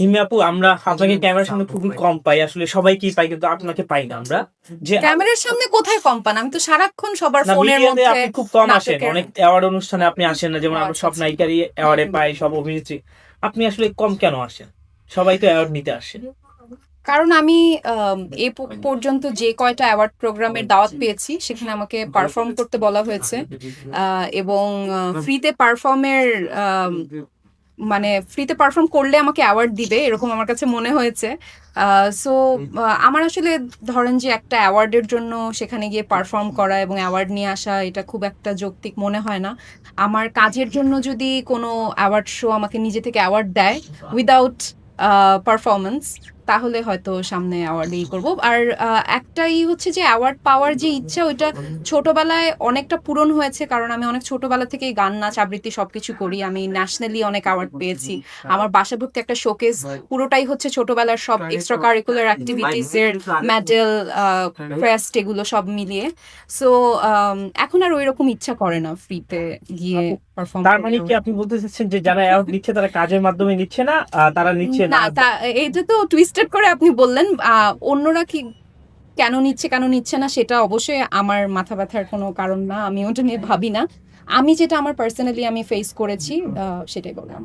হিমি আপু আমরা আপনাকে ক্যামেরার সামনে খুবই কম পাই আসলে সবাইকেই পাই কিন্তু আপনাকে পাই না আমরা। যে ক্যামেরার সামনে কোথায় কম পান? আমি তো সারাক্ষণ সবার ফোনের মধ্যে আপনি খুব কম আসেন অনেক অ্যাওয়ার্ড অনুষ্ঠানে আপনি আসেন না যেমন আমরা আচ্ছা, সব আচ্ছা। নায়িকারই অ্যাওয়ার্ডে পাই সব অভিনেত্রী। আপনি আসলে কম কেন আসেন? সবাই তো অ্যাওয়ার্ড নিতে আসে কারণ আমি এ পর্যন্ত যে কয়টা অ্যাওয়ার্ড প্রোগ্রামের দাওয়াত পেয়েছি সেখানে আমাকে পারফর্ম করতে বলা হয়েছে। আহ, এবং ফ্রিতে পারফর্মের মানে ফ্রিতে পারফর্ম করলে আমাকে অ্যাওয়ার্ড দিবে এরকম আমার কাছে মনে হয়েছে। সো আমার আসলে ধরেন যে একটা অ্যাওয়ার্ডের জন্য সেখানে গিয়ে পারফর্ম করা এবং অ্যাওয়ার্ড নিয়ে আসা এটা খুব একটা যৌক্তিক মনে হয় না। আমার কাজের জন্য যদি কোনো অ্যাওয়ার্ড শো আমাকে নিজে থেকে অ্যাওয়ার্ড দেয় উইদাউট পারফরমেন্স তাহলে হয়তো সামনে অ্যাওয়ার্ডই করব। আর একটাই হচ্ছে যে অ্যাওয়ার্ড পাওয়ার যে ইচ্ছা ওইটা ছোটবেলায় অনেকটা পূরণ হয়েছে। কারণ আমি অনেক ছোটবেলা থেকেই গান নাচ আবৃত্তি সবকিছু করি। আমি ন্যাশনালি অনেক অ্যাওয়ার্ড পেয়েছি। আমার বাসাভুক্তি একটা শোকেস পুরোটাই হচ্ছে ছোটবেলার সব এক্সট্রা কারিকুলার অ্যাক্টিভিটিস এর মেডেল ক্রেস্ট এগুলো সব মিলিয়ে। সো এখন আর ওই রকম ইচ্ছা করে না ফ্রিতে গিয়ে পারফর্ম তার মানে কি আপনি বলতে চাচ্ছেন যে যারা অ্যাওয়ার্ড নিচ্ছে তারা কাজের মাধ্যমে নিচ্ছে না? তারা নিচ্ছে না তা এটা তো টুইস্টেড করে আপনি বললেন অন্যরা কি কেন নিচ্ছে কেন নিচ্ছে না, সেটা অবশ্যই আমার মাথা ব্যথার কোনো কারণ না, আমি ওটা নিয়ে ভাবি না। আমি যেটা আমার পার্সোনালি আমি ফেস করেছি সেটাই বললাম।